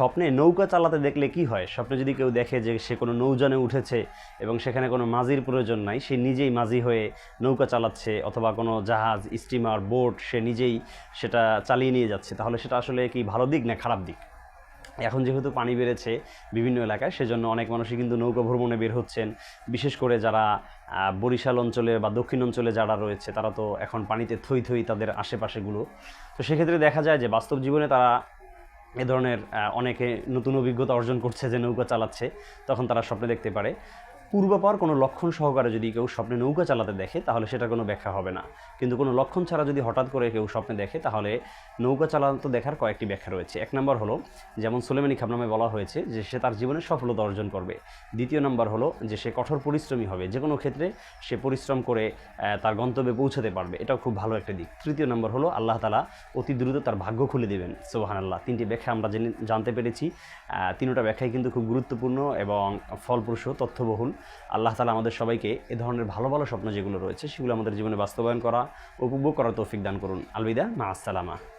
স্বপ্নে নৌকা চালাতে দেখলে কি হয়? স্বপ্নে যদি কেউ দেখে যে সে কোনো নৌযানে উঠেছে এবং সেখানে কোনো মাঝির প্রয়োজন নাই, সে নিজেই মাঝি হয়ে নৌকা চালাচ্ছে অথবা কোনো জাহাজ, স্টিমার, বোট, সে নিজেই সেটা চালিয়ে নিয়ে যাচ্ছে, তাহলে সেটা আসলে কি ভালো দিক না খারাপ দিক? এখন যেহেতু পানি বেড়েছে বিভিন্ন এলাকায়, সেজন্য অনেক মানুষই কিন্তু নৌকা ভ্রমণে বের হচ্ছেন। বিশেষ করে যারা বরিশাল অঞ্চলে বা দক্ষিণ অঞ্চলে যারা রয়েছে, তারা তো এখন পানিতে থই থই তাদের আশেপাশেগুলো। তো সেক্ষেত্রে দেখা যায় যে বাস্তব জীবনে তারা এ ধরনের অনেকে নতুন অভিজ্ঞতা অর্জন করছে যে নৌকা চালাচ্ছে, তখন তারা স্বপ্নে দেখতে পারে। পূর্বাপর কোনো লক্ষণ সহকারে যদি কেউ স্বপ্নে নৌকা চালাতে দেখে, তাহলে সেটা কোনো ব্যাখ্যা হবে না। কিন্তু কোনো লক্ষণ ছাড়া যদি হঠাৎ করে কেউ স্বপ্নে দেখে, তাহলে নৌকা চালাতে দেখার কয়েকটি ব্যাখ্যা রয়েছে। এক নম্বর হলো, যেমন সুলেমানি খাবনামে বলা হয়েছে যে সে তার জীবনে সফলতা অর্জন করবে। দ্বিতীয় নম্বর হলো যে সে কঠোর পরিশ্রমী হবে। যে কোনো ক্ষেত্রে সে পরিশ্রম করে তার গন্তব্যে পৌঁছাতে পারবে। এটাও খুব ভালো একটা দিক। তৃতীয় নম্বর হলো, আল্লাহ তালা অতি দ্রুত তার ভাগ্য খুলে দেবেন। সোহান আল্লাহ তিনটি ব্যাখ্যা আমরা জেনে, জানতে পেরেছি। তিনটা ব্যাখ্যাই কিন্তু খুব গুরুত্বপূর্ণ এবং ফলপ্রসূ, তথ্যবহুল। আল্লাহ তালা আমাদের সবাইকে এ ধরনের ভালো ভালো স্বপ্ন যেগুলো রয়েছে, সেগুলো আমাদের জীবনে বাস্তবায়ন করা, উপভোগ করার তৌফিক দান করুন। আলবিদা, মা আসসালামা।